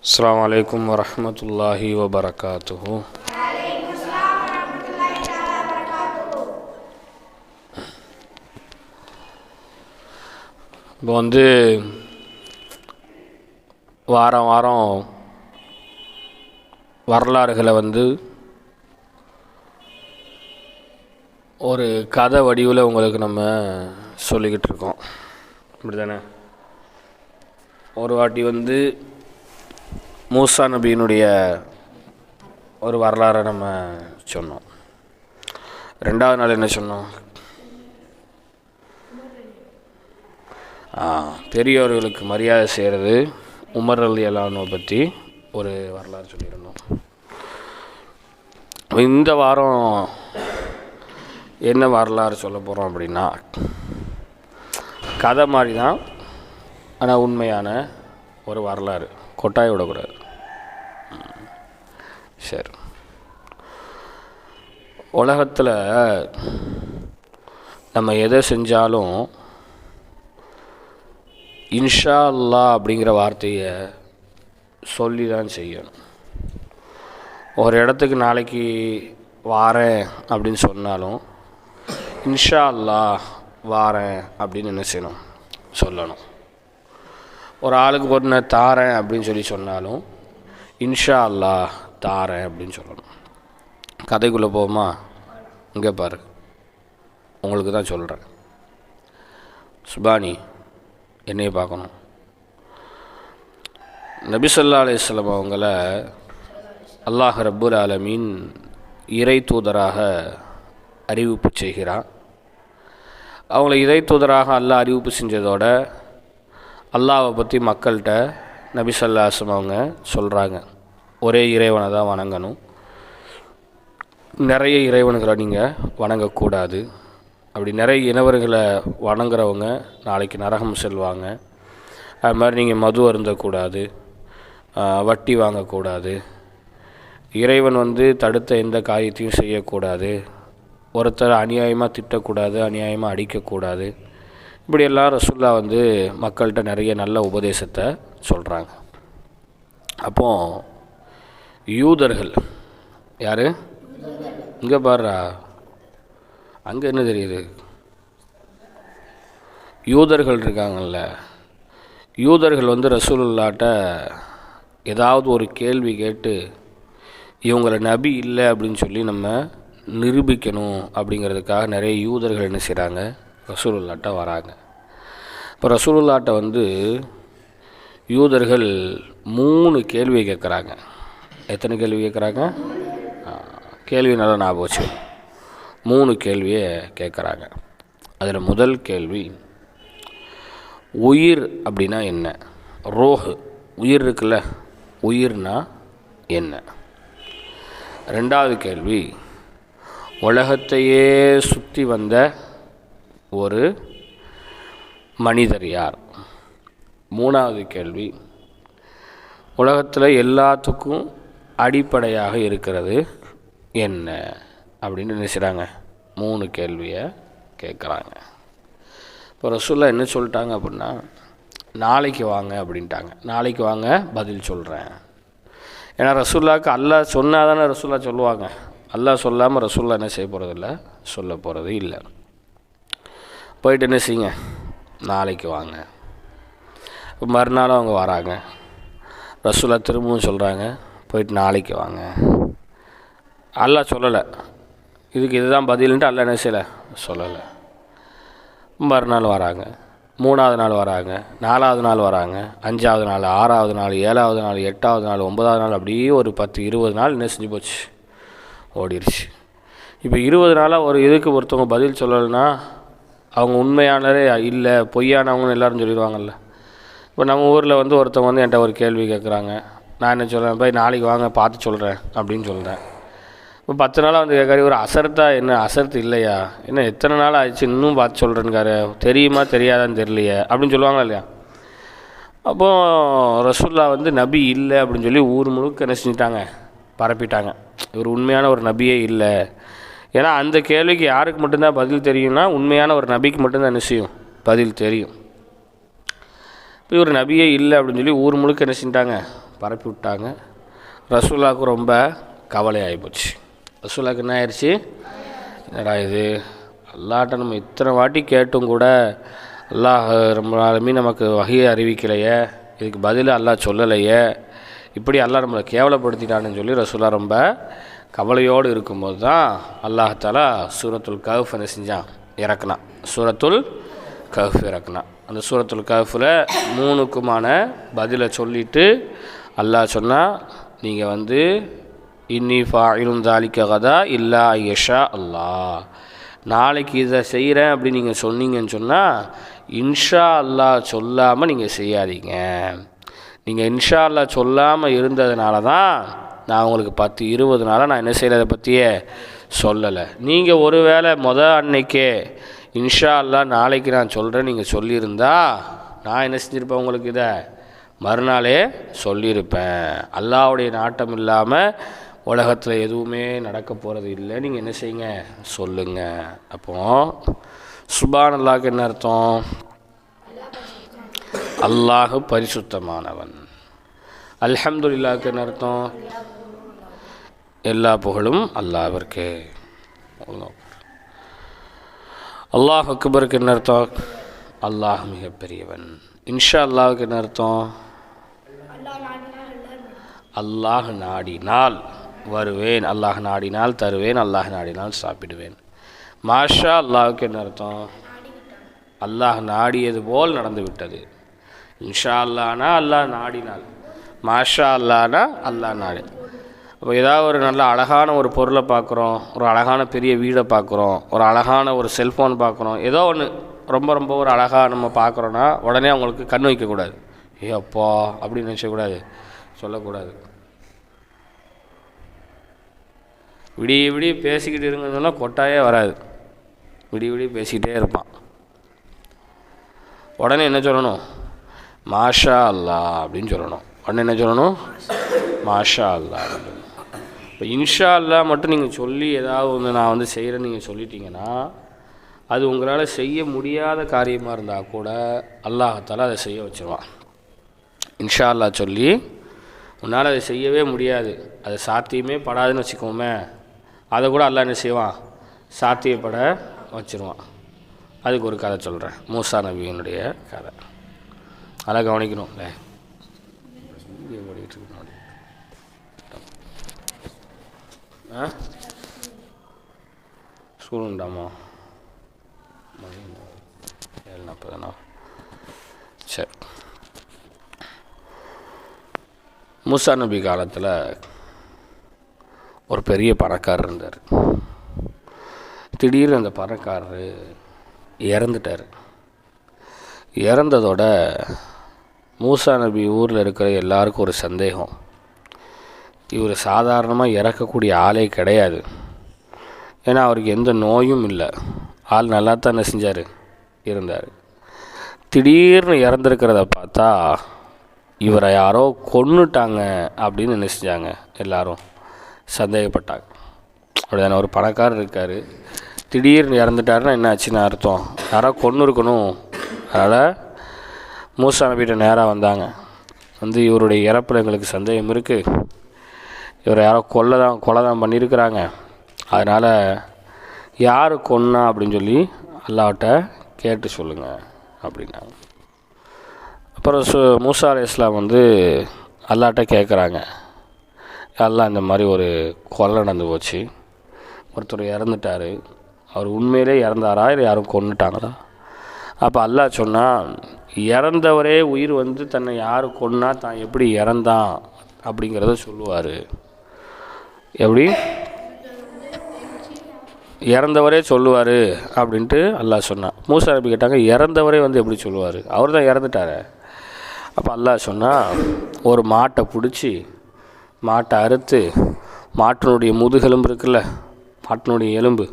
السلام عليكم ورحمة الله وبركاته இப்போ வந்து வாரம் வாரம் வரலாறுகளை வந்து ஒரு கதை வடிவில் உங்களுக்கு நம்ம சொல்லிக்கிட்டு இருக்கோம் இப்படி தானே ஒரு வாட்டி வந்து மூசா நபியினுடைய ஒரு வரலாறை நம்ம சொன்னோம். ரெண்டாவது நாள் என்ன சொன்னோம்? பெரியோர்களுக்கு மரியாதை செய்கிறது உமர் அலி அலானோ பற்றி ஒரு வரலாறு சொல்லியிருந்தோம். இந்த வாரம் என்ன வரலாறு சொல்ல போகிறோம் அப்படின்னா கதை மாதிரி தான் ஆனால் உண்மையான ஒரு வரலாறு கொட்டாய் விடக்கூடாது. சரி. உலகத்தில் நம்ம எதை செஞ்சாலும் இன்ஷா அல்லாஹ் அப்படிங்கிற வார்த்தையை சொல்லி தான் செய்யணும். ஒரு இடத்துக்கு நாளைக்கு வாரேன் அப்படின்னு சொன்னாலும் இன்ஷா அல்லாஹ் வாரேன் அப்படின்னு என்ன செய்யணும்? சொல்லணும். ஒரு ஆளுக்கு பொண்ணை தாரேன் அப்படின்னு சொல்லி சொன்னாலும் இன்ஷா அல்லாஹ் தாரேன் அப்படின்னு சொல்லணும். கதைக்குள்ளே போமா இங்கே பாரு. உங்களுக்கு தான் சொல்கிறேன் சுபானி என்னையை பார்க்கணும். நபிசல்லா அலையம் அவங்கள அல்லாஹ் ரப்புல் ஆலமீன் இறை தூதராக அறிவிப்பு செய்கிறான். அவங்கள இறை தூதராக அல்லாஹ் அறிவிப்பு செஞ்சதோட அல்லாவை பற்றி மக்கள்கிட்ட நபிசல்லாசம் அவங்க சொல்கிறாங்க ஒரே இறைவனை தான் வணங்கணும். நிறைய இறைவனுகளை நீங்கள் வணங்கக்கூடாது. அப்படி நிறைய இனவர்களை வணங்குறவங்க நாளைக்கு நரகம் செல்வாங்க. அது மாதிரி நீங்கள் மது அருந்தக்கூடாது. வட்டி வாங்கக்கூடாது. இறைவன் வந்து தடுத்த எந்த காரியத்தையும் செய்யக்கூடாது. ஒருத்தர் அநியாயமாக திட்டக்கூடாது அநியாயமாக அடிக்கக்கூடாது. இப்படியெல்லாம் ரசுல்லா வந்து மக்கள்கிட்ட நிறைய நல்ல உபதேசத்தை சொல்கிறாங்க அப்போது யூதர்கள். யார்? இங்கே பாருடா. அங்கே என்ன தெரியுது? யூதர்கள் இருக்காங்கல்ல. யூதர்கள் வந்து ரசூலுல்லாட்ட ஏதாவது ஒரு கேள்வி கேட்டு இவங்கள நபி இல்லை அப்படின்னு சொல்லி நம்ம நிரூபிக்கணும் அப்படிங்கிறதுக்காக நிறைய யூதர்கள் என்ன செய்கிறாங்க ரசூலுல்லாட்ட வராங்க. இப்போ ரசூலுல்லாட்ட வந்து யூதர்கள் மூணு கேள்வி கேட்குறாங்க எத்தனை கேள்வி கேட்குறாங்க? கேள்வி நல்லா ஞாபகம் வச்சு மூணு கேள்வியை கேட்குறாங்க. அதில் முதல் கேள்வி உயிர் அப்படின்னா என்ன? ரோஹு உயிர் இருக்குல்ல? உயிர்னா என்ன? ரெண்டாவது கேள்வி உலகத்தையே சுற்றி வந்த ஒரு மனிதர் யார்? மூணாவது கேள்வி உலகத்தில் எல்லாத்துக்கும் அடிப்படையாக இருக்கிறது. என்ன? அப்படின்னு நினைச்சுறாங்க மூணு கேள்வியை கேட்குறாங்க இப்போ ரசுல்லா என்ன சொல்லிட்டாங்க அப்படின்னா நாளைக்கு வாங்க அப்படின்ட்டாங்க. நாளைக்கு வாங்க பதில் சொல்கிறேன் ஏன்னா ரசூல்லாவுக்கு அல்லாஹ் சொன்னால் தானே ரசூல்லா சொல்லுவாங்க. அல்லாஹ் சொல்லாமல் ரசூல்லா என்ன செய்ய போகிறதில்ல சொல்ல போகிறது இல்லை. போயிட்டு என்ன செய்யுங்க? நாளைக்கு வாங்க. மறுநாளும் அவங்க வராங்க. ரசூலா திரும்பவும் சொல்கிறாங்க போயிட்டு நாளைக்கு வாங்க. அல்லா சொல்லலை. இதுக்கு இதுதான் பதில்ன்ட்டு அல்ல என்ன செய்யலை? சொல்லலை. மறுநாள் வராங்க. மூணாவது நாள் வராங்க. நாலாவது நாள் வராங்க. அஞ்சாவது நாள் ஆறாவது நாள் ஏழாவது நாள் எட்டாவது நாள் ஒன்பதாவது நாள் அப்படியே ஒரு பத்து இருபது நாள் என்ன செஞ்சு போச்சு? ஓடிடுச்சு இப்போ இருபது நாளாக ஒரு இதுக்கு ஒருத்தவங்க பதில் சொல்லலைன்னா அவங்க உண்மையானதே இல்லை பொய்யானவங்கன்னு எல்லாரும் சொல்லிடுவாங்கல்ல. இப்போ நம்ம ஊரில் வந்து ஒருத்தவங்க வந்து என்கிட்ட ஒரு கேள்வி கேட்குறாங்க நான் என்ன சொல்கிறேன் போய் நாளைக்கு வாங்க பார்த்து சொல்கிறேன் அப்படின்னு சொல்கிறேன் இப்போ பத்து நாளாக வந்து கேட்காரு ஒரு அசர்த்தா என்ன? அசர்த்து இல்லையா? என்ன எத்தனை நாள் ஆயிடுச்சு? இன்னும் பார்த்து சொல்கிறேன்னுக்காரு தெரியுமா தெரியாதான்னு தெரியலையே அப்படின்னு சொல்லுவாங்களா இல்லையா? அப்போ ரசுல்லா வந்து நபி இல்லை அப்படின்னு சொல்லி ஊர் முழுக்க என்ன செஞ்சிட்டாங்க? பரப்பிட்டாங்க. இவர் உண்மையான ஒரு நபியே இல்லை. ஏன்னா அந்த கேள்விக்கு யாருக்கு மட்டும்தான் பதில் தெரியும்னா உண்மையான ஒரு நபிக்கு மட்டும்தான் என்ன செய்யும்? பதில் தெரியும். இப்போ இவர் நபியே இல்லை அப்படின்னு சொல்லி ஊர் முழுக்க என்ன செஞ்சிட்டாங்க? பரப்பி விட்டாங்க ரசூலாவுக்கு ரொம்ப கவலை ஆகிப்போச்சு ரசூலாவுக்கு என்ன ஆயிடுச்சு என்னடா இது? அல்லாட்ட நம்ம இத்தனை வாட்டி கேட்டும் கூட அல்லாஹ் ரொம்ப நாளுமே நமக்கு வகையை அறிவிக்கலையே. இதுக்கு பதில் அல்லாஹ் சொல்லலையே. இப்படி அல்லாஹ் நம்மளை கேவலப்படுத்திட்டான்னு சொல்லி ரசூலா ரொம்ப கவலையோடு இருக்கும்போது தான் அல்லாஹாலா சூரத்துல் கஃப் என்ன செஞ்சான்? இறக்குனான். சூரத்துல் கஃப் இறக்குனான். அந்த சூரத்துல் கஃபில் மூணுக்குமான பதிலை சொல்லிவிட்டு அல்லாஹ் சொன்னால் நீங்கள் வந்து இன்னி ஃபாயிலும் தாலிக்க கதா இல்லா யஷா அல்லாஹ். நாளைக்கு இதை செய்கிறேன் அப்படி நீங்கள் சொன்னீங்கன்னு சொன்னால் இன்ஷா அல்லாஹ் சொல்லாமல் நீங்கள் செய்யாதீங்க. நீங்கள் இன்ஷா அல்லாஹ் சொல்லாமல் இருந்ததுனால தான் நான் உங்களுக்கு பத்து இருபது நாளாக நான் என்ன செய்கிறத பற்றியே சொல்லலை. நீங்கள் ஒரு வேளை மொதல் அன்னைக்கே இன்ஷா அல்லாஹ் நாளைக்கு நான் சொல்கிறேன் நீங்கள் சொல்லியிருந்தா நான் என்ன செஞ்சுருப்பேன் உங்களுக்கு இதை? மறுநாளே சொல்லியிருப்பேன். அல்லாவுடைய நாட்டம் இல்லாமல் உலகத்தில் எதுவுமே நடக்க போகிறது இல்லை. நீங்கள் என்ன செய்யுங்க? சொல்லுங்கள் அப்போ சுபான் அல்லாஹ்க்கு என்ன அர்த்தம்? அல்லாஹ் பரிசுத்தமானவன். அல்ஹம்துலில்லாஹ்க்கு என்ன அர்த்தம்? எல்லா புகழும் அல்லாவிற்கு. அல்லாஹ் அக்பருக்கு என்ன அர்த்தம்? அல்லாஹ் மிகப்பெரியவன். இன்ஷா அல்லாவுக்கு என்ன அர்த்தம்? அல்லாஹ் நாடினால் வருவேன் அல்லாஹ் நாடினால் தருவேன் அல்லாஹ் நாடினால் சாப்பிடுவேன். மாஷா அல்லாஹுக்கு என்ன அர்த்தம்? அல்லாஹ் நாடியது போல் நடந்து விட்டது. இன்ஷா அல்லானா அல்லாஹ் நாடினால். மாஷா அல்லானா அல்லாஹ் நாடி. அப்போ ஏதாவது ஒரு நல்ல அழகான ஒரு பொருளை பார்க்குறோம் ஒரு அழகான பெரிய வீடை பார்க்குறோம் ஒரு அழகான ஒரு செல்ஃபோன் பார்க்குறோம் ஏதோ ஒன்று ரொம்ப ரொம்ப ஒரு அழகாக நம்ம பார்க்குறோன்னா உடனே அவங்களுக்கு கண் வைக்கக்கூடாது. ஏ அப்பா அப்படின்னு நினச்சக்கூடாது. சொல்லக்கூடாது. விடிய விடிய பேசிக்கிட்டு இருங்கன்னு சொன்னால் கொட்டாயே வராது. விடிய விடிய பேசிக்கிட்டே இருப்பான். உடனே என்ன சொல்லணும்? மாஷா அல்லா அப்படின்னு சொல்லணும். உடனே என்ன சொல்லணும்? மாஷா அல்லா அப்படின்னு இப்போ இன்ஷா அல்லா மட்டும் நீங்கள் சொல்லி ஏதாவது ஒன்று நான் வந்து செய்கிறேன்னு நீங்கள் சொல்லிட்டீங்கன்னா அது உங்களால் செய்ய முடியாத காரியமாக இருந்தால் கூட அல்லாஹத்தால் அதை செய்ய வச்சுருவான். இன்ஷா அல்லா சொல்லி உன்னால் அதை செய்யவே முடியாது. அது சாத்தியமே படாதுன்னு வச்சுக்கோமே. அதை கூட அல்லாஹ் என்ன செய்வான்? சாத்தியப்பட வச்சுருவான். அதுக்கு ஒரு கதை சொல்கிறேன் மூசா நபியினுடைய கதை. அதெல்லாம் கவனிக்கணும். ஆ? ஸ்கூல் உண்டாமா? மணி ஏழு நாற்பதுண்ணா சரி. மூசா நபி காலத்தில் ஒரு பெரிய பணக்காரர் இருந்தார். திடீர்னு அந்த பணக்காரர் இறந்துட்டார். இறந்ததோட மூசா நபி ஊரில் இருக்கிற எல்லாருக்கும் ஒரு சந்தேகம். இவர் சாதாரணமாக இறக்கக்கூடிய ஆளே கிடையாது. ஏன்னா அவருக்கு எந்த நோயும் இல்லை. ஆள் நல்லா தான் என்ன செஞ்சார் இருந்தார். திடீர்னு இறந்துருக்கிறத பார்த்தா இவரை யாரோ கொன்னுட்டாங்க அப்படின்னு என்ன செஞ்சாங்க எல்லாரும். சந்தேகப்பட்டாங்க. அப்படிதானே ஒரு பணக்காரர் இருக்கார். திடீர்னு இறந்துட்டாருன்னா என்ன ஆச்சுன்னு அர்த்தம். யாரோ கொன்று இருக்கணும் அதனால் மூசா நபிகிட்ட நேராக வந்தாங்க. வந்து இவருடைய இறப்பில் எங்களுக்கு சந்தேகம் இருக்குது இவரை யாரோ கொல்ல தான் கொலை தான் பண்ணியிருக்கிறாங்க. அதனால் யார் கொன்னா அப்படின்னு சொல்லி அல்லாஹ்ட்ட கேட்டு சொல்லுங்கள் அப்படின்னாங்க. அப்புறம் சு மூசா அலி இஸ்லாம் வந்து அல்லாட்ட கேட்குறாங்க எல்லாம் இந்த மாதிரி ஒரு கொலை நடந்து போச்சு. ஒருத்தர் இறந்துட்டார். அவர் உண்மையிலே இறந்தாரா? இல்லை யாரும் கொண்டுட்டாங்களா அப்போ அல்லாஹ் சொன்னால் இறந்தவரே உயிர் வந்து தன்னை யார் கொன்னா தான் எப்படி இறந்தான் அப்படிங்கிறத சொல்லுவார். எப்படி? இறந்தவரே சொல்லுவார் அப்படின்ட்டு அல்லாஹ் சொன்னான். மூசா நபி கேட்டாங்க இறந்தவரே வந்து எப்படி சொல்லுவார்? அவர் தான் இறந்துட்டாரே. அப்போ அல்லாஹ் சொன்னால் ஒரு மாட்டை பிடிச்சி மாட்டை அறுத்து மாட்டினுடைய முதுகெலும்பு இருக்குல்ல மாட்டினுடைய எலும்பு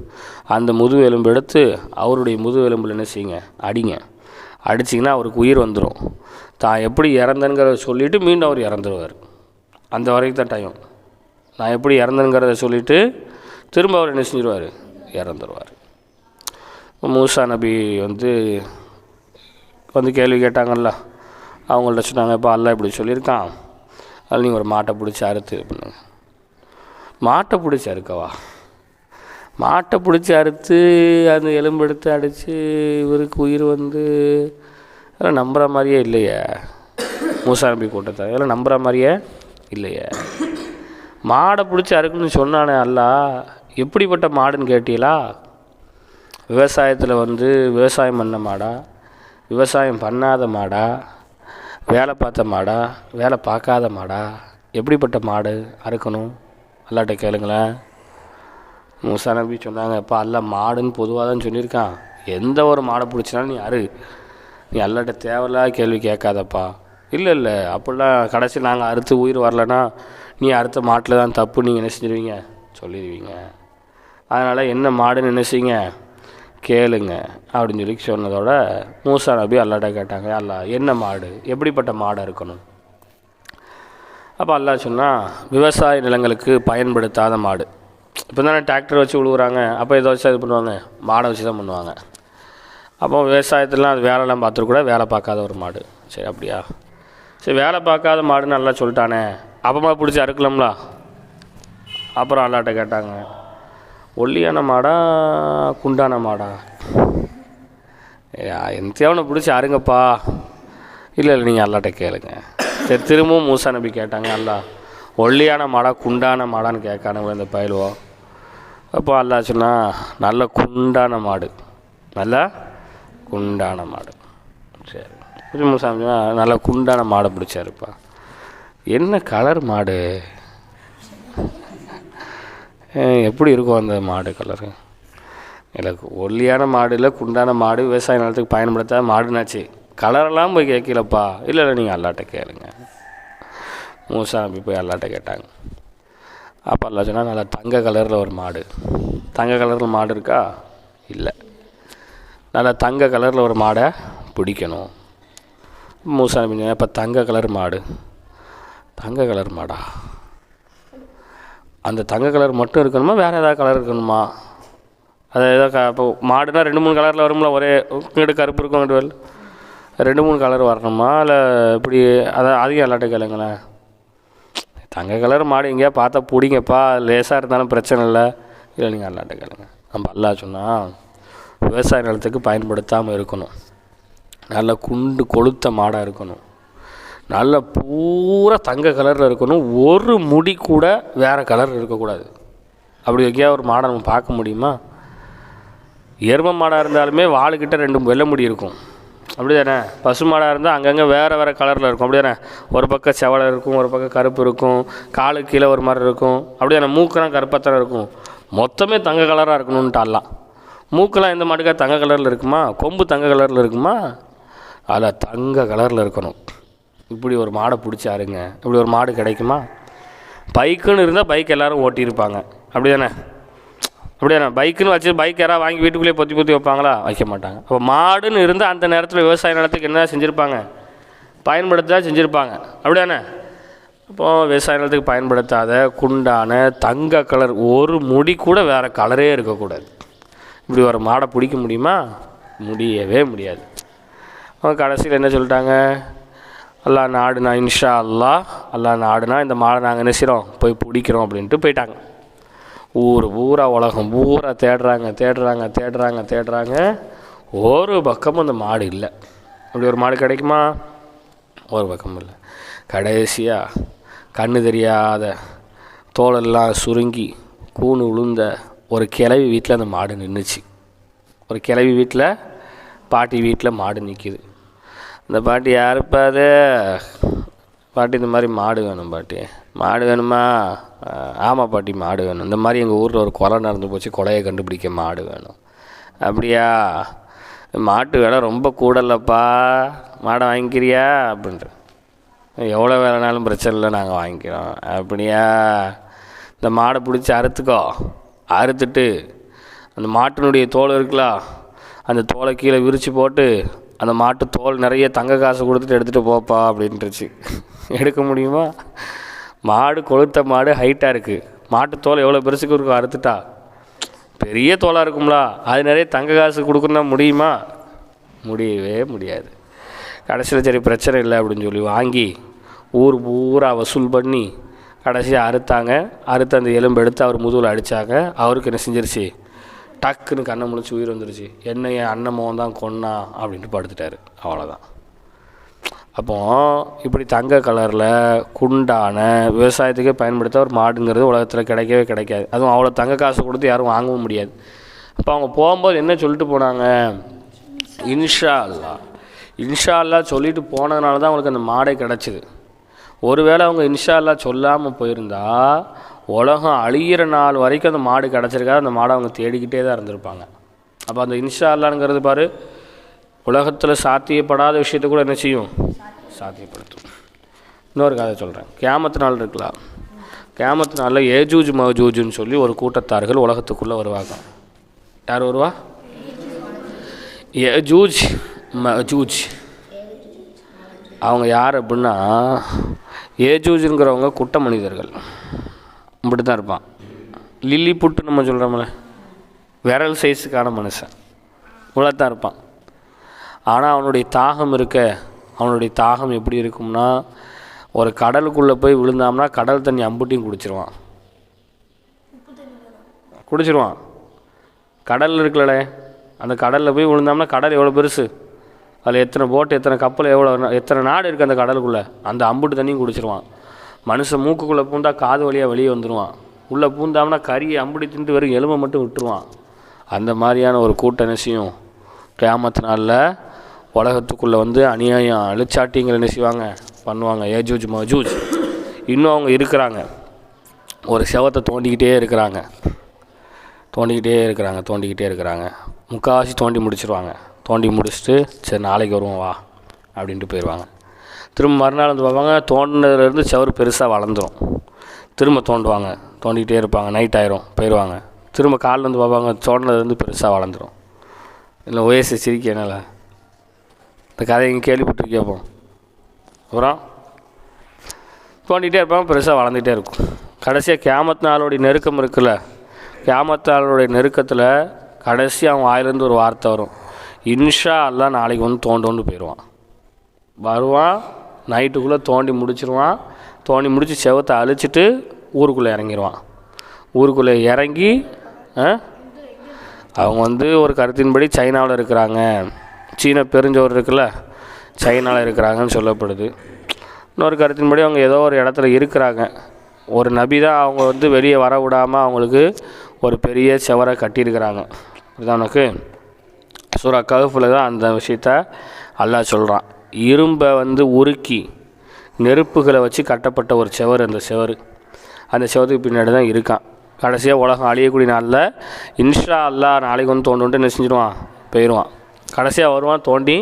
அந்த முதுகு எலும்பு எடுத்து அவருடைய முதுகு எலும்பில் என்ன செய்யுங்க? அடிங்க. அடிச்சிங்கன்னா அவருக்கு உயிர் வந்துடும் தான் எப்படி இறந்தனுங்கிறத சொல்லிவிட்டு மீண்டும் அவர் இறந்துருவார். அந்த வரைக்கும் தான் டைம் நான் எப்படி இறந்தனுங்கிறத சொல்லிவிட்டு திரும்ப அவர் என்ன செஞ்சிருவார்? இறந்துருவார். மூசா நபி வந்து வந்து கேள்வி கேட்டாங்கல்ல அவங்கள்ட்ட சொன்னாங்க இப்போ அல்லா இப்படி சொல்லியிருக்கான். அதில் நீங்கள் ஒரு மாட்டை பிடிச்சி அறுத்து இது பண்ணுங்க. மாட்டை பிடிச்சி அறுக்கவா? மாட்டை பிடிச்சி அறுத்து அந்த எலும்பு எடுத்து அடித்து இவருக்கு உயிர் வந்து அதெல்லாம் நம்புகிற மாதிரியே இல்லையே. மூசா கூட்டத்தை அதெல்லாம் நம்புகிற மாதிரியே இல்லையே. மாடை பிடிச்சி அறுக்குன்னு சொன்னானே அல்லா எப்படிப்பட்ட மாடுன்னு கேட்டீங்களா? விவசாயத்தில் வந்து விவசாயம் பண்ண மாடா விவசாயம் பண்ணாத மாடா வேலை பார்த்த மாடா வேலை பார்க்காத மாடா எப்படிப்பட்ட மாடு அறுக்கணும்? அல்லாட்ட கேளுங்களேன். மூசா நபி சொன்னாங்க அப்பா அல்ல மாடுன்னு பொதுவாக தான் சொல்லியிருக்கான். எந்த ஒரு மாடை பிடிச்சினாலும் நீ அரு நீ அல்லாட்ட தேவையில்லாத கேள்வி கேட்காதப்பா. இல்லை இல்லை அப்படிலாம் கடைசி நாங்கள் அறுத்து உயிர் வரலன்னா நீ அறுத்த மாட்டில் தான் தப்பு நீங்கள் என்ன செஞ்சிருவீங்க? சொல்லிடுவீங்க அதனால் என்ன மாடுன்னு என்ன கேளுங்க அப்படின்னு சொல்லி சொன்னதோட மூசா நபி அல்லாட்ட கேட்டாங்க அல்லா என்ன மாடு? எப்படிப்பட்ட மாடாக இருக்கணும்? அப்போ அல்லா சொன்னால் விவசாய நிலங்களுக்கு பயன்படுத்தாத மாடு. இப்போ தானே டிராக்டர் வச்சு உழுவுறாங்க. அப்போ இதை வச்சு இது பண்ணுவாங்க. மாடை வச்சு தான் பண்ணுவாங்க. அப்போ விவசாயத்துலலாம் அது வேலைலாம் பார்த்துருக்கூட வேலை பார்க்காத ஒரு மாடு. சரி அப்படியா? சரி வேலை பார்க்காத மாடுன்னு நல்லா சொல்லிட்டானே. அப்பமா பிடிச்சி அறுக்கலாம்ல? அப்புறம் அல்லாட்ட கேட்டாங்க ஒல்லியான மாடா குண்டான மாடா? எந்தியாவனை பிடிச்சி அருங்கப்பா. இல்லை இல்லை நீங்கள் அல்லாட்ட கேளுங்க. சரி திரும்பவும் மூசா நபி கேட்டாங்க அல்லா ஒல்லியான மாடா குண்டான மாடான்னு கேட்கானுங்க இந்த பயிலுவோம் அப்போ அல்லா சொன்னால் நல்ல குண்டான மாடு. நல்ல குண்டான மாடு. சரி. கொஞ்சம் மூசா நல்ல குண்டான மாடை பிடிச்சாருப்பா. என்ன கலர் மாடு? எப்படி இருக்கும் அந்த மாடு கலரு எனக்கு ஒல்லியான மாடு இல்லை குண்டான மாடு விவசாய நிலத்துக்கு பயன்படுத்தாத மாடுனாச்சு. கலரெல்லாம் போய் கேட்கலப்பா. இல்லை இல்லை நீங்கள் அல்லாட்ட கேளுங்க. மூசா நம்பி போய் அல்லாட்ட கேட்டாங்க. அப்போ அல்லா சொன்னால் நல்லா தங்க கலரில் ஒரு மாடு. தங்க கலரில் மாடு இருக்கா? இல்லை. நல்லா தங்க கலரில் ஒரு மாடை பிடிக்கணும். மூசா நபி இப்போ தங்க கலர் மாடு. தங்க கலர் மாடா? அந்த தங்க கலர் மட்டும் இருக்கணுமா? வேறு ஏதாவது கலர் இருக்கணுமா? அது ஏதோ க இப்போ மாடுனா ரெண்டு மூணு கலரில் வரும்ல ஒரே இங்கிட்டு கருப்பு இருக்கும் இங்கிட்டு ரெண்டு மூணு கலர் வரணுமா? இல்லை இப்படி அதை அதையும் எல்லாட்டும் கேளுங்களேன். தங்க கலர் மாடு எங்கேயா பார்த்தா பிடிங்கப்பா லேசாக இருந்தாலும் பிரச்சனை இல்லை. இல்லை நீங்கள் அல்லாட்ட கேளுங்க. நம்ம அல்லா சொன்னால் விவசாய நிலத்துக்கு பயன்படுத்தாமல் இருக்கணும். நல்ல குண்டு கொளுத்த மாடாக இருக்கணும். நல்ல பூரா தங்க கலரில் இருக்கணும். ஒரு முடி கூட வேறு கலர் இருக்கக்கூடாது. அப்படி எங்கேயா ஒரு மாடை நம்ம பார்க்க முடியுமா? எரும மாடாக இருந்தாலுமே வாளுக்கிட்ட ரெண்டு வெள்ளை முடி இருக்கும். அப்படி தானே பசு மாடாக இருந்தால் அங்கங்கே வேறு வேறு கலரில் இருக்கும். அப்படி தானே ஒரு பக்கம் செவலை இருக்கும் ஒரு பக்கம் கருப்பு இருக்கும். காலு கீழே ஒரு மாதிரி இருக்கும். அப்படி தானே மூக்கெல்லாம் கருப்பத்தரம் இருக்கும். மொத்தமே தங்க கலராக இருக்கணும்ன்ட்டு மூக்கெலாம் மூக்கெல்லாம் எந்த மாட்டுக்காக தங்க கலரில் இருக்குமா? கொம்பு தங்க கலரில் இருக்குமா? அதில் தங்க கலரில் இருக்கணும். இப்படி ஒரு மாடை பிடிச்சாருங்க. இப்படி ஒரு மாடு கிடைக்குமா? பைக்குன்னு இருந்தால் பைக் எல்லோரும் ஓட்டியிருப்பாங்க. அப்படி தானே அப்படியாண்ணா பைக்குன்னு வச்சு பைக் யாராவது வாங்கி வீட்டுக்குள்ளேயே பொத்தி பொத்தி வைப்பாங்களா? வைக்க மாட்டாங்க. அப்போ மாடுன்னு இருந்தால் அந்த நேரத்தில் விவசாய நிலத்துக்கு என்ன செஞ்சுருப்பாங்க? பயன்படுத்த செஞ்சுருப்பாங்க. அப்படி தானே அப்போது விவசாய நிலத்துக்கு பயன்படுத்தாத குண்டான தங்க கலர் ஒரு முடி கூட வேறு கலரே இருக்கக்கூடாது. இப்படி ஒரு மாடை பிடிக்க முடியுமா? முடியவே முடியாது. அவங்க கடைசியில் என்ன சொல்லிட்டாங்க? அல்லா நாடுனா இன்ஷா அல்லா அல்லா நாடுனா இந்த மாடை நாங்கள் நினைச்சிரோம் போய் பிடிக்கிறோம் அப்படின்ட்டு போயிட்டாங்க. ஊர் பூரா உலகம் பூரா தேடுறாங்க தேடுறாங்க தேடுறாங்க தேடுறாங்க. ஒரு பக்கமும் அந்த மாடு இல்லை. அப்படி ஒரு மாடு கிடைக்குமா? ஒரு பக்கம் இல்லை. கடைசியாக கண்ணு தெரியாத தோலெல்லாம் சுருங்கி கூணு விழுந்த ஒரு கிளவி வீட்டில் அந்த மாடு நின்றுச்சு ஒரு கிளவி வீட்டில் பாட்டி வீட்டில் மாடு நிற்கிது இந்த பாட்டி யாருப்பா அது? பாட்டி இந்த மாதிரி மாடு வேணும் பாட்டி. மாடு வேணுமா? ஆமாம் பாட்டி மாடு வேணும். இந்த மாதிரி எங்கள் ஊரில் ஒரு கொலை நடந்து போச்சு கொலையை கண்டுபிடிக்க மாடு வேணும். அப்படியா? மாட்டு விலை ரொம்ப கூடலப்பா. மாடை வாங்கிக்கிறியா? அப்படின்ட்டு. எவ்வளோ வேலைனாலும் பிரச்சனை இல்லை நாங்கள் வாங்கிக்கிறோம். அப்படியா? இந்த மாடை பிடிச்சி அறுத்துக்கோ. அறுத்துட்டு அந்த மாட்டினுடைய தோல் இருக்குல்ல அந்த தோலை கீழே விரித்து போட்டு அந்த மாட்டு தோல் நிறைய தங்க காசு கொடுத்துட்டு எடுத்துகிட்டு போப்பா அப்படின்ட்டுருச்சு எடுக்க முடியுமா? மாடு கொளுத்த மாடு ஹைட்டாக இருக்குது மாட்டு தோல் எவ்வளோ பெருசுக்கு இருக்கும் அறுத்துட்டா? பெரிய தோலாக இருக்கும்லா. அது நிறைய தங்க காசு கொடுக்குன்னா முடியுமா? முடியவே முடியாது. கடைசியில் சரி பிரச்சனை இல்லை அப்படின்னு சொல்லி வாங்கி ஊர் பூரா வசூல் பண்ணி கடைசியாக அறுத்தாங்க. அறுத்து அந்த எலும்பு எடுத்து அவர் முதுகில் அடித்தாங்க அவருக்கு என்ன செஞ்சிருச்சு? டக்குன்னு கண்ணை முடிச்சு உயிர் வந்துருச்சு. என்ன என் அண்ணன் மோகன் தான் கொன்னா அப்படின்ட்டு படுத்துட்டாரு. அவ்வளோதான் அப்போ இப்படி தங்க கலரில் குண்டான விவசாயத்துக்கே பயன்படுத்த ஒரு மாடுங்கிறது உலகத்தில் கிடைக்கவே கிடைக்காது. அதுவும் அவ்வளோ தங்க காசு கொடுத்து யாரும் வாங்கவும் முடியாது. அப்போ அவங்க போகும்போது என்ன சொல்லிட்டு போனாங்க? இன்ஷா அல்லா இன்ஷா அல்லா சொல்லிட்டு போனதுனால தான் அவங்களுக்கு அந்த மாடே கிடச்சிது. ஒருவேளை அவங்க இன்ஷா அல்லா சொல்லாமல் போயிருந்தா உலகம் அழியிற நாள் வரைக்கும் அந்த மாடு கிடச்சிருக்காது. அந்த மாடை அவங்க தேடிக்கிட்டே தான் இருந்திருப்பாங்க. அப்போ அந்த இன்ஷா அல்லாங்கிறது பாரு உலகத்தில் சாத்தியப்படாத விஷயத்தை கூட என்ன செய்யும்? சாத்தியப்படுத்தும். இன்னொரு கதை சொல்கிறேன் கேமத்து நாள் இருக்கலாம் கேமத்து நாளில் ஏஜூஜ் மஜூஜுன்னு சொல்லி ஒரு கூட்டத்தார்கள் உலகத்துக்குள்ளே வருவாங்க. யார் வருவா? ஏஜூஜ் மஜூஜ். அவங்க யார் அப்படின்னா ஏஜூஜுங்கிறவங்க குட்ட மனிதர்கள். இப்படி தான் இருப்பான். லில்லி புட்டு நம்ம சொல்கிறோம்ல விரல் சைஸுக்கான மனுஷன். இவ்வளோத்தான் இருப்பான். ஆனால் அவனுடைய தாகம் இருக்க அவனுடைய தாகம் எப்படி இருக்கும்னா ஒரு கடலுக்குள்ளே போய் விழுந்தாம்னா கடல் தண்ணி அம்புட்டியும் குடிச்சிருவான். குடிச்சிருவான். கடல் இருக்குல்லடே. அந்த கடலில் போய் விழுந்தோம்னா கடல் எவ்வளோ பெருசு? அதில் எத்தனை போட்டு எத்தனை கப்பல் எவ்வளோ எத்தனை நாடு இருக்குது அந்த கடலுக்குள்ளே? அந்த அம்புட்டு தண்ணியும் குடிச்சிருவான். மனுஷன் மூக்குக்குள்ளே பூந்தா காது வழியாக வெளியே வந்துடுவான் உள்ளே பூந்தாம்னா கறியை அம்புடி தின்ட்டு வெறும் எலும்பை மட்டும் விட்டுருவான். அந்த மாதிரியான ஒரு கூட்ட நிச்சயம் கிராமத்து நாளில் உலகத்துக்குள்ளே வந்து அநியாயம் அழிச்சாட்டிங்கள் நெசிவாங்க பண்ணுவாங்க. ஏஜூஜ் மஜூஜ் இன்னும் அவங்க இருக்கிறாங்க. ஒரு செவத்தை தோண்டிக்கிட்டே இருக்கிறாங்க. தோண்டிக்கிட்டே இருக்கிறாங்க தோண்டிக்கிட்டே இருக்கிறாங்க. முக்கால்வாசி தோண்டி முடிச்சிருவாங்க. தோண்டி முடிச்சுட்டு சரி நாளைக்கு வருவோம் வா அப்படின்ட்டு போயிடுவாங்க திரும்ப மறுநாள் வந்து பார்ப்பாங்க தோண்டினதுலேருந்து சவுறு பெருசாக வளர்ந்துரும். திரும்ப தோண்டுவாங்க. தோண்டிக்கிட்டே இருப்பாங்க நைட் ஆயிரும் போயிடுவாங்க திரும்ப காலைல வந்து பார்ப்பாங்க தோண்டினதுலேருந்து பெருசாக வளர்ந்துடும் இல்லை ஓஎஸ்சி சிரிக்க என்னால். இந்த கதையை இங்கே கேள்விப்பட்டிருக்கேப்போ அப்புறம்? தோண்டிகிட்டே இருப்பாங்க பெருசாக வளர்ந்துகிட்டே இருக்கும். கடைசியாக கேமத் நாளோடைய நெருக்கம் இருக்குல்ல கேமத் நாளோடைய நெருக்கத்தில் கடைசி அவன் வாயிலேருந்து ஒரு வார்த்தை வரும். இன்ஷா எல்லாம் நாளைக்கு வந்து தோண்டோண்டு போயிடுவான். வருவான் நைட்டுக்குள்ளே தோண்டி முடிச்சிருவான். தோண்டி முடித்து செவத்தை அழிச்சிட்டு ஊருக்குள்ளே இறங்கிடுவான் ஊருக்குள்ளே இறங்கி ஆ, அவங்க வந்து ஒரு கருத்தின்படி சைனாவில் இருக்கிறாங்க. சீன பெருஞ்சோர் இருக்குல்ல சைனாவில் இருக்கிறாங்கன்னு சொல்லப்படுது. இன்னொரு கருத்தின்படி அவங்க ஏதோ ஒரு இடத்துல இருக்கிறாங்க. ஒரு நபி தான் அவங்க வந்து வெளியே வர விடாமல் அவங்களுக்கு ஒரு பெரிய செவரை கட்டியிருக்கிறாங்க. இதுதான் உனக்கு? சூரா கவுஃபில் தான் அந்த விஷயத்த அல்லாஹ் சொல்கிறான் இரும்பை வந்து உருக்கி நெருப்புகளை வச்சு கட்டப்பட்ட ஒரு செவர் அந்த செவர். அந்த செவத்துக்கு பின்னாடி தான் இருக்கான். கடைசியாக உலகம் அழியக்கூடிய நாளில் இன்ஷா அல்லாஹ் நாளைக்கு வந்து தோண்டுன்ட்டு என்ன செஞ்சிடுவான் போயிடுவான் கடைசியாக வருவான் தோண்டி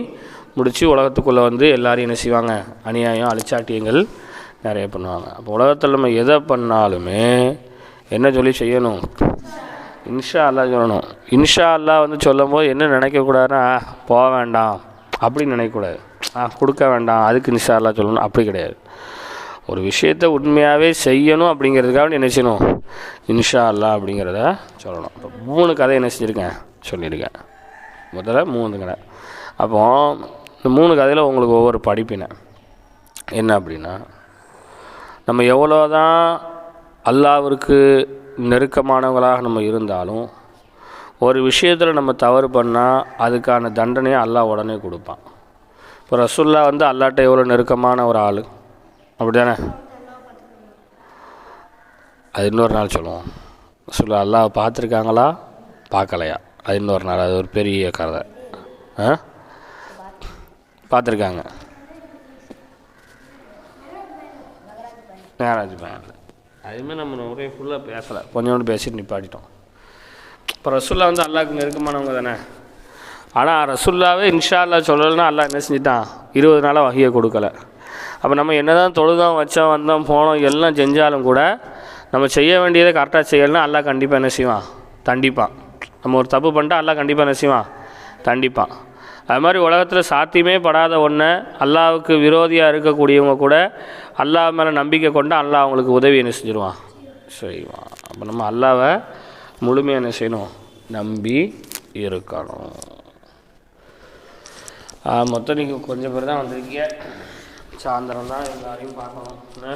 முடித்து உலகத்துக்குள்ளே வந்து எல்லோரும் என்ன செய்வாங்க? அநியாயம் அழிச்சாட்டியங்கள் நிறைய பண்ணுவாங்க. அப்போ உலகத்தில் நம்ம எதை பண்ணாலுமே என்ன சொல்லி செய்யணும்? இன்ஷா அல்லாஹ் சொல்லணும். இன்ஷா அல்லாஹ் வந்து சொல்லும் போது என்ன நினைக்கக்கூடாதுன்னா போக வேண்டாம். அப்படின்னு நினைக்கக்கூடாது. ஆ கொடுக்க வேண்டாம் அதுக்கு இன்ஷா சொல்லணும். அப்படி கிடையாது. ஒரு விஷயத்தை உண்மையாகவே செய்யணும் அப்படிங்கிறதுக்காக என்ன செய்யணும்? இன்ஷா அல்லாஹ் அப்படிங்கிறத சொல்லணும். இப்போ மூணு கதை என்ன செஞ்சுருக்கேன்? சொல்லியிருக்கேன். முதல்ல மூணு கதை. அப்போ இந்த மூணு கதையில் உங்களுக்கு ஒவ்வொரு படிப்பினை. என்ன அப்படின்னா நம்ம எவ்வளோ தான் அல்லாவிற்கு நெருக்கமானவங்களாக நம்ம இருந்தாலும் ஒரு விஷயத்தில் நம்ம தவறு பண்ணால் அதுக்கான தண்டனையை அல்லா உடனே கொடுப்பான். இப்போ ரசுல்லா வந்து அல்லாட்ட எவ்வளோ நெருக்கமான ஒரு ஆள். அப்படி தானே அது இன்னொரு நாள் சொல்லுவோம். ரசுல்லா அல்லாஹ் பார்த்துருக்காங்களா? பார்க்கலையா? அது இன்னொரு நாள். அது ஒரு பெரிய கதை. ஆ? பார்த்துருக்காங்க. மேரேஜ் பேனில் அதுமாதிரி நம்ம நிறைய ஃபுல்லாக பேசலை. கொஞ்சோண்டு பேசிட்டு நிப்பாட்டிட்டோம். இப்போ ரசுல்லா வந்து அல்லாஹ்க்கு நெருக்கமானவங்க தானே? ஆனால் ரசுல்லாவே இன்ஷா அல்லா சொல்லலைன்னா அல்லாஹ் என்ன செஞ்சிட்டான்? இருபது நாளாக வகையை கொடுக்கல. அப்போ நம்ம என்ன தான் தொழுதோம் வச்சோம் வந்தோம் போனோம் எல்லாம் செஞ்சாலும் கூட நம்ம செய்ய வேண்டியதை கரெக்டாக செய்யலைன்னா அல்லா கண்டிப்பாக என்ன செய்வான்? தண்டிப்பான் நம்ம ஒரு தப்பு பண்ணிட்டா அல்லா கண்டிப்பாக என்ன செய்வான்? தண்டிப்பான் அது மாதிரி உலகத்தில் சாத்தியமே படாத ஒன்று அல்லாவுக்கு விரோதியாக இருக்கக்கூடியவங்க கூட அல்லாஹ் மேலே நம்பிக்கை கொண்டு அல்லா அவங்களுக்கு உதவி என்ன செஞ்சிருவான்? செய்வான். அப்போ நம்ம அல்லாவை முழுமையாக என்ன செய்யணும்? நம்பி இருக்கணும். மொத்தம் நீங்கள் கொஞ்சம் பேர் தான் வந்திருக்கீங்க. சாயந்தரம் தான் எல்லாரையும் பார்க்கணும். என்ன